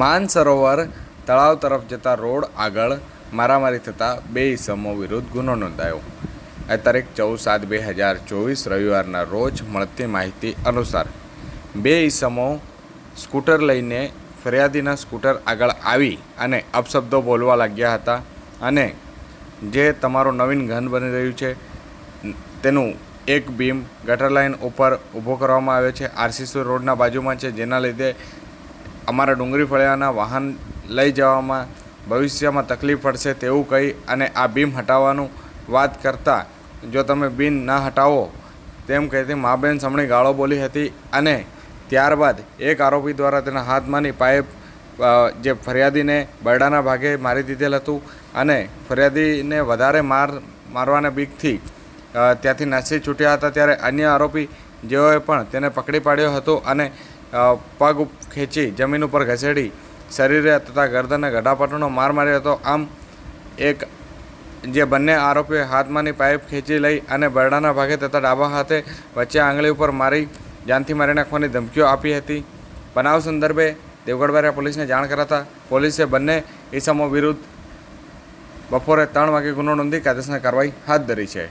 માનસરોવર તળાવ તરફ જતા રોડ આગળ મારામારી થતાં બે ઇસમો વિરુદ્ધ ગુનો નોંધાયો. આ તારીખ ચૌદ સાત બે હજાર ચોવીસ રવિવારના રોજ મળતી માહિતી અનુસાર બે ઇસમો સ્કૂટર લઈને ફરિયાદીના સ્કૂટર આગળ આવી અને અપશબ્દો બોલવા લાગ્યા હતા અને જે તમારું નવીન ઘન બની રહ્યું છે, તેનું એક બીમ ગટર લાઇન ઉપર ઊભો કરવામાં આવ્યો છે. આરસીસી રોડના બાજુમાં છે. જેના લીધે અમારા ડુંગળી ફળિયાના વાહન લઈ જવામાં ભવિષ્યમાં તકલીફ પડશે તેવું કહી અને આ બીમ હટાવવાનું વાત કરતાં, જો તમે બીમ ના હટાવો, તેમ કહેતી મા બેન સમણી ગાળો બોલી હતી અને ત્યારબાદ એક આરોપી દ્વારા તેના હાથમાંની પાઇપ જે ફરિયાદીને બરડાના ભાગે મારી દીધેલ હતું અને ફરિયાદીને વધારે માર, મારવાના બીકથી ત્યાંથી નાસી છૂટ્યા હતા ત્યારે અન્ય આરોપી જેઓએ પણ તેને પકડી પાડ્યો હતો અને પગ ખેંચી, જમીન ઉપર ઘસેડી, શરીરે તથા ગરદનને ગઢાપટનો માર માર્યો હતો. આમ એક જે બંને આરોપીએ હાથમાંની પાઇપ ખેંચી લઈ અને બરડાના ભાગે તથા ડાબા હાથે વચ્ચે આંગળી ઉપર મારી જાનથી મારી નાખવાની ધમકીઓ આપી હતી. બનાવ સંદર્ભે દેવગઢબારિયા પોલીસને જાણ કરાતા પોલીસે બંને ઈસમો વિરુદ્ધ બપોરે ત્રણ વાગે ગુનો નોંધી કાયદેસર કાર્યવાહી હાથ ધરી છે.